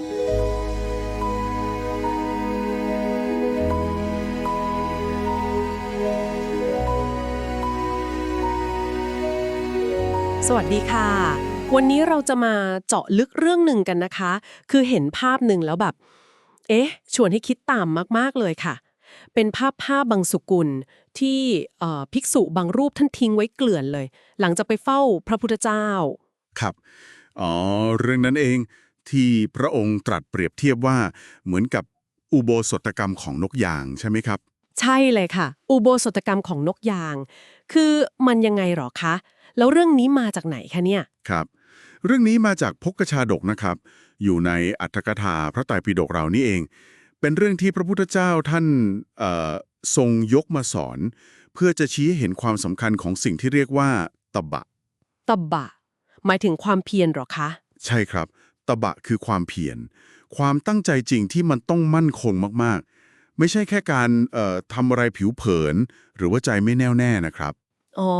สวัสดีค่ะ วันนี้เราจะมาเจาะลึกเรื่องหนึ่งกันนะคะ คือเห็นภาพหนึ่งแล้วแบบ เอ๊ะ ชวนให้คิดตามมากๆเลยค่ะ เป็นภาพภาพบางสุกุลที่ภิกษุบางรูปท่านทิ้งไว้เกลื่อนเลย หลังจากไปเฝ้าพระพุทธเจ้า ครับ อ๋อ เรื่องนั้นเอง ที่พระองค์ตรัสเปรียบเทียบว่าเหมือนกับอุโบสถกรรมของนกยางใช่ไหมครับ ใช่เลยค่ะ อุโบสถกรรมของนกยาง คือมันยังไงหรอคะ แล้วเรื่องนี้มาจากไหนคะเนี่ยครับ เรื่องนี้มาจากพกชาดกนะครับ อยู่ในอัตถกถาพระไตรปิฎกเรานี่เอง เป็นเรื่องที่พระพุทธเจ้าท่านเอ่อทรงยกมาสอน เพื่อจะชี้ให้เห็นความสำคัญของสิ่งที่เรียกว่าตบะตบะ หมายถึงความเพียรหรอคะ ใช่ครับ ตบะคือความเพียร ความตั้งใจจริงที่มันต้องมั่นคงมากๆ ไม่ใช่แค่การเอ่อทำอะไรผิวเผิน หรือว่าใจไม่แน่วแน่นะครับ อ๋อ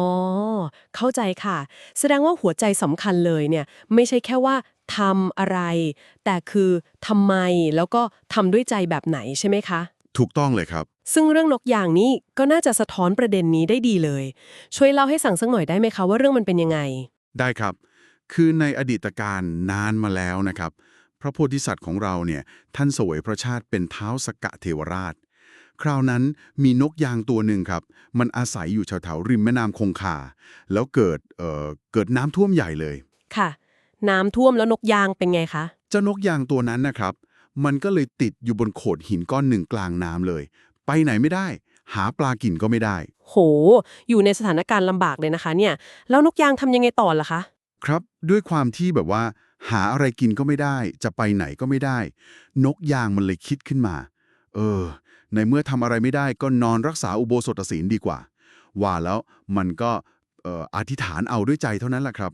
เข้าใจค่ะ แสดงว่าหัวใจสำคัญเลยเนี่ย ไม่ใช่แค่ว่าทำอะไร แต่คือทำไมแล้วก็ทำด้วยใจแบบไหนใช่ไหมคะ ถูกต้องเลยครับ ซึ่งเรื่องนกยางนี้ก็น่าจะสะท้อนประเด็นนี้ได้ดีเลย ช่วยเล่าให้สั่งสักหน่อยได้ไหมคะว่าเรื่องมันเป็นยังไง ได้ครับ คือในอดีตการนานมาแล้วนะครับ พระโพธิสัตว์ของเราเนี่ยท่านเสวยพระชาติเป็นเท้าสกะเทวราช คราวนั้นมีนกยางตัวหนึ่งครับ มันอาศัยอยู่แถวๆริมแม่น้ำคงคา แล้วเกิดเอ่อเกิดน้ำท่วมใหญ่เลย ค่ะ น้ำท่วมแล้วนกยางเป็นไงคะ เจ้านกยางตัวนั้นนะครับ มันก็เลยติดอยู่บนโขดหินก้อนหนึ่งกลางน้ำเลย ไปไหนไม่ได้ หาปลากินก็ไม่ได้ โห อยู่ในสถานการณ์ลำบากเลยนะคะเนี่ย แล้วนกยางทำยังไงต่อล่ะคะ ครับด้วยความที่แบบว่า หาอะไรกินก็ไม่ได้ จะไปไหนก็ไม่ได้ นกยางมันเลยคิดขึ้นมา เออ ในเมื่อทำอะไรไม่ได้ก็นอนรักษาอุโบสถศีลดีกว่า ว่าแล้วมันก็เอ่ออธิษฐานเอาด้วยใจเท่านั้นแหละครับ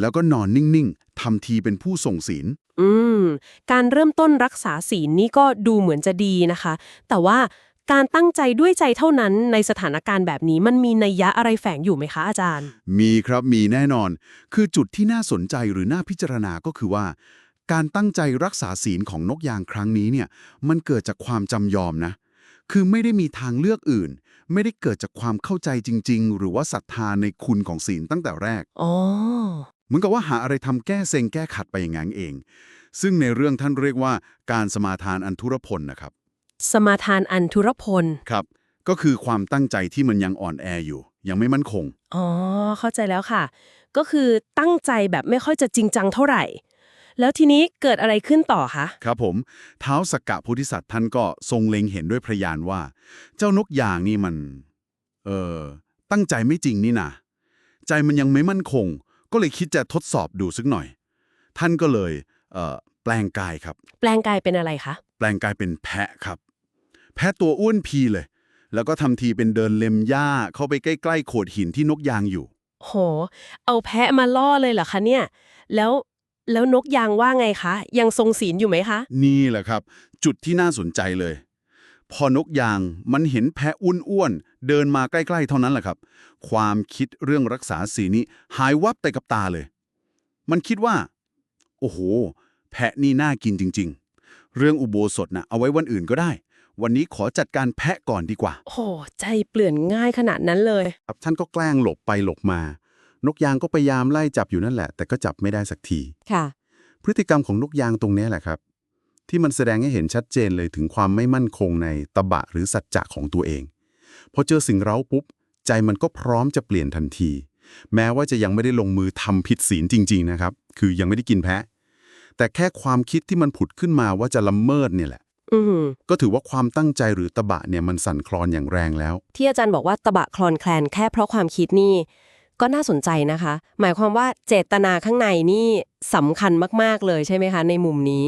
แล้วก็นอนนิ่ง ๆทำทีเป็นผู้ส่งศีล อืม การเริ่มต้นรักษาศีลนี่ก็ดูเหมือนจะดีนะคะ แต่ว่า การตั้งใจด้วยใจเท่านั้นในสถานการณ์แบบนี้มันมีนัยยะอะไรแฝงอยู่ไหมคะอาจารย์ มีครับมีแน่นอน คือจุดที่น่าสนใจหรือน่าพิจารณาก็คือว่า การตั้งใจรักษาศีลของนกยางครั้งนี้เนี่ยมันเกิดจากความจำยอมนะ คือไม่ได้มีทางเลือกอื่น ไม่ได้เกิดจากความเข้าใจจริง ๆ หรือว่าศรัทธาในคุณของศีลตั้งแต่แรกอ๋อเหมือนกับว่าหาอะไรทำแก้เซ็งแก้ขัดไปอย่างนั้นเอง ซึ่งในเรื่องท่านเรียกว่าการสมาทานอันธุรพลนะครับ สมาทานอันธุรพล ครับ ก็คือความตั้งใจที่มันยังอ่อนแออยู่ ยังไม่มั่นคง อ๋อ เข้าใจแล้วค่ะ ก็คือตั้งใจแบบไม่ค่อยจะจริงจังเท่าไหร่ แล้วทีนี้เกิดอะไรขึ้นต่อคะ ครับผม เท้าวสกกะโพุทธิสัตว์ท่านก็ทรงเล็งเห็นด้วยพระยานว่า เจ้านกยางนี่มัน เออ ตั้งใจไม่จริงนี่นะใจมันยังไม่มั่นคง ก็เลยคิดจะทดสอบดูสักหน่อย ท่านก็เลย เอ่อแปลงกายครับ แปลงกายเป็นอะไรคะ แปลงกายเป็นแพะครับ แพะตัวอ้วนพีเลย แล้วก็ทำทีเป็นเดินเล็มหญ้าเข้าไปใกล้ๆโขดหินที่นกยางอยู่ โห เอาแพะมาล่อเลยเหรอคะเนี่ย แล้วแล้วนกยางว่าไงคะ ยังทรงศีลอยู่ไหมคะ นี่แหละครับ จุดที่น่าสนใจเลย พอนกยางมันเห็นแพะอ้วนๆเดินมาใกล้ๆเท่านั้นแหละครับ ความคิดเรื่องรักษาศีลนี้หายวับไปกับตาเลย มันคิดว่า โอ้โห แพะนี่น่ากินจริง ๆ เรื่องอุโบสถนะเอาไว้วันอื่นก็ได้ วันนี้ขอจัดการแพะก่อนดีกว่าโหใจเปลี่ยนง่ายขนาดนั้นเลย ครับท่านก็แกล้งหลบไปหลบมา นกยางก็พยายามไล่จับอยู่นั่นแหละ แต่ก็จับไม่ได้สักที ค่ะ พฤติกรรมของนกยางตรงเนี้ยแหละครับ ที่มันแสดงให้เห็นชัดเจนเลยถึงความไม่มั่นคงในตบะหรือสัจจะของตัวเอง พอเจอสิ่งเร้าปุ๊บ ใจมันก็พร้อมจะเปลี่ยนทันที แม้ว่าจะยังไม่ได้ลงมือทำผิดศีลจริง ๆ นะครับ คือยังไม่ได้กินแพะ แต่แค่ความคิดที่มันผุดขึ้นมาว่าจะละเมิดเนี่ยแหละ อืมก็ถือว่าความตั้งใจหรือตบะเนี่ยมันสั่นคลอนอย่างแรงแล้ว ที่อาจารย์บอกว่าตะบะคลอนแคลนแค่เพราะความคิดนี่ ก็น่าสนใจนะคะ หมายความว่าเจตนาข้างในนี่สำคัญมาก ๆ เลยใช่ไหมคะ ในมุมนี้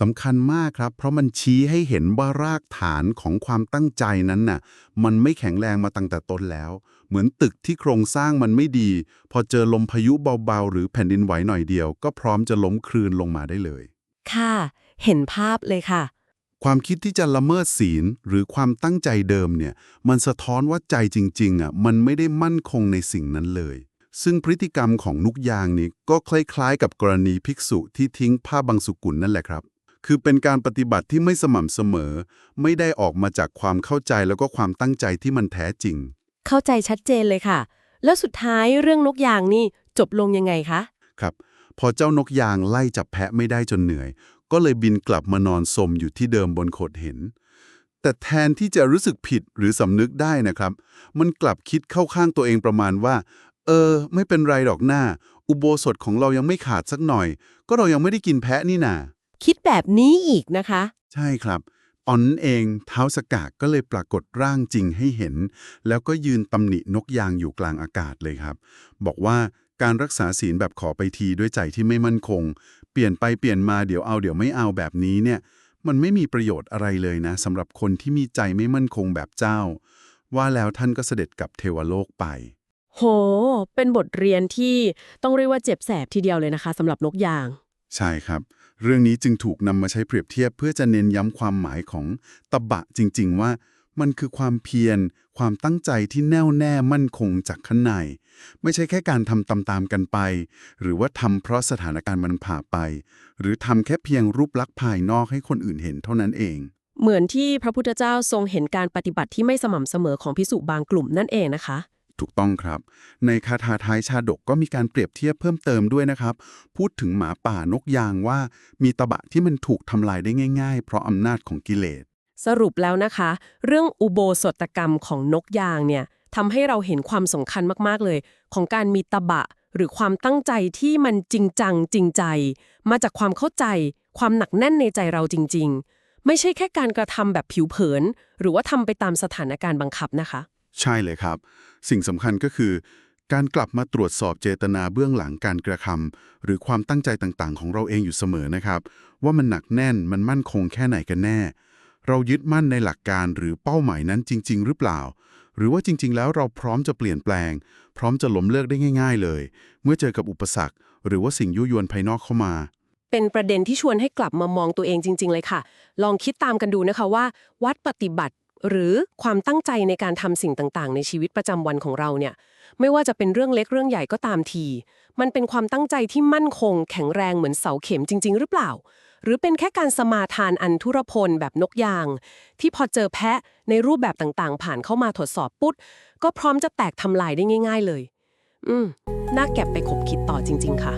สำคัญมากครับ เพราะมันชี้ให้เห็นว่ารากฐานของความตั้งใจนั้นน่ะ มันไม่แข็งแรงมาตั้งแต่ต้นแล้ว เหมือนตึกที่โครงสร้างมันไม่ดี พอเจอลมพายุเบาๆ หรือแผ่นดินไหวหน่อยเดียว ก็พร้อมจะล้มคลืนลงมาได้เลย ค่ะ เห็นภาพเลยค่ะ ความคิดที่จะละเมิดศีลหรือความตั้งใจเดิมเนี่ยมันสะท้อนว่าใจจริงๆอะมันไม่ได้มั่นคงในสิ่งนั้นเลย ซึ่งพฤติกรรมของนุกยางนี้ก็คล้ายๆ กับกรณีภิกษุที่ทิ้งผ้าบางสุกุลนั่นแหละครับ คือเป็นการปฏิบัติที่ไม่สม่ำเสมอ ไม่ได้ออกมาจากความเข้าใจแล้วก็ความตั้งใจที่มันแท้จริง เข้าใจชัดเจนเลยค่ะ แล้วสุดท้ายเรื่องนกยางนี่จบลงยังไงคะครับ พอเจ้านกยางไล่จับแพะไม่ได้จนเหนื่อย ก็เลยบินกลับมานอนสมอยู่ที่เดิมบนโขดหิน แต่แทนที่จะรู้สึกผิดหรือสำนึกได้นะครับ มันกลับคิดเข้าข้างตัวเองประมาณว่า เออ ไม่เป็นไรดอกหน้า อุโบสถของเรายังไม่ขาดสักหน่อย ก็เรายังไม่ได้กินแพะนี่นาคิดแบบนี้อีกนะคะ ใช่ครับตอนนั้นเองเท้าสกากก็เลยปรากฏร่างจริงให้เห็น แล้วก็ยืนตำหนินกยางอยู่กลางอากาศเลยครับ บอกว่าการรักษาศีลแบบขอไปทีด้วยใจที่ไม่มั่นคง เปลี่ยนไปเปลี่ยนมาเดี๋ยวเอาเดี๋ยวไม่เอาแบบนี้เนี่ย มันไม่มีประโยชน์อะไรเลยนะสำหรับคนที่มีใจไม่มั่นคงแบบเจ้า ว่าแล้วท่านก็เสด็จกลับเทวโลกไป โห เป็นบทเรียนที่ต้องเรียกว่าเจ็บแสบทีเดียวเลยนะคะสำหรับนกยาง ใช่ครับ เรื่องนี้จึงถูกนำมาใช้เปรียบเทียบเพื่อจะเน้นย้ำความหมายของตบะจริง ๆ ว่ามันคือความเพียร ความตั้งใจที่แน่วแน่มั่นคงจากข้างใน ไม่ใช่แค่การทำตามๆกันไป หรือว่าทำเพราะสถานการณ์มันผ่าไป หรือทำแค่เพียงรูปลักษณ์ภายนอกให้คนอื่นเห็นเท่านั้นเอง เหมือนที่พระพุทธเจ้าทรงเห็นการปฏิบัติที่ไม่สม่ำเสมอของพิสุบางกลุ่มนั่นเองนะคะถูกต้องครับ ในคาถาท้ายชาดกก็มีการเปรียบเทียบเพิ่มเติมด้วยนะครับ พูดถึงหมาป่านกยางว่ามีตบะที่มันถูกทำลายได้ง่าย ๆ เพราะอำนาจของกิเลส สรุปแล้วนะคะ เรื่องอุโบสถกรรมของนกยางเนี่ยทำให้เราเห็นความสำคัญมากๆเลย ของการมีตบะ หรือความตั้งใจที่มันจริงจังจริงใจ มาจากความเข้าใจ ความหนักแน่นในใจเราจริง ๆ ไม่ใช่แค่การกระทำแบบผิวเผิน หรือว่าทำไปตามสถานการณ์บังคับนะคะ ใช่เลยครับ สิ่งสำคัญก็คือ การกลับมาตรวจสอบเจตนาเบื้องหลังการกระทำหรือความตั้งใจต่างๆ ของเราเองอยู่เสมอนะครับ ว่ามันหนักแน่นมันมั่นคงแค่ไหนกันแน่ เรายึดมั่นในหลักการหรือเป้าหมายนั้นจริง ๆ หรือเปล่า หรือว่าจริง ๆ แล้วเราพร้อมจะเปลี่ยนแปลง พร้อมจะล้มเลิกได้ง่าย ๆ เลย เมื่อเจอกับอุปสรรค หรือว่าสิ่งยุยวนภายนอกเข้ามา เป็นประเด็นที่ชวนให้กลับมามองตัวเองจริง ๆ เลยค่ะ ลองคิดตามกันดูนะคะว่า วัดปฏิบัติหรือความตั้งใจในการทำสิ่งต่างๆ ในชีวิตประจำวันของเราเนี่ย ไม่ว่าจะเป็นเรื่องเล็กเรื่องใหญ่ก็ตามที มันเป็นความตั้งใจที่มั่นคง แข็งแรงเหมือนเสาเข็มจริง ๆ หรือเปล่า หรือเป็นแค่การสมาทานอันทุรพลแบบนกยาง ที่พอเจอแพะในรูปแบบต่างๆ ผ่านเข้ามาทดสอบปุ๊บก็พร้อมจะแตกทำลายได้ง่าย ๆเลย อืมน่าแก็บไปขบคิดต่อจริง ๆ ค่ะ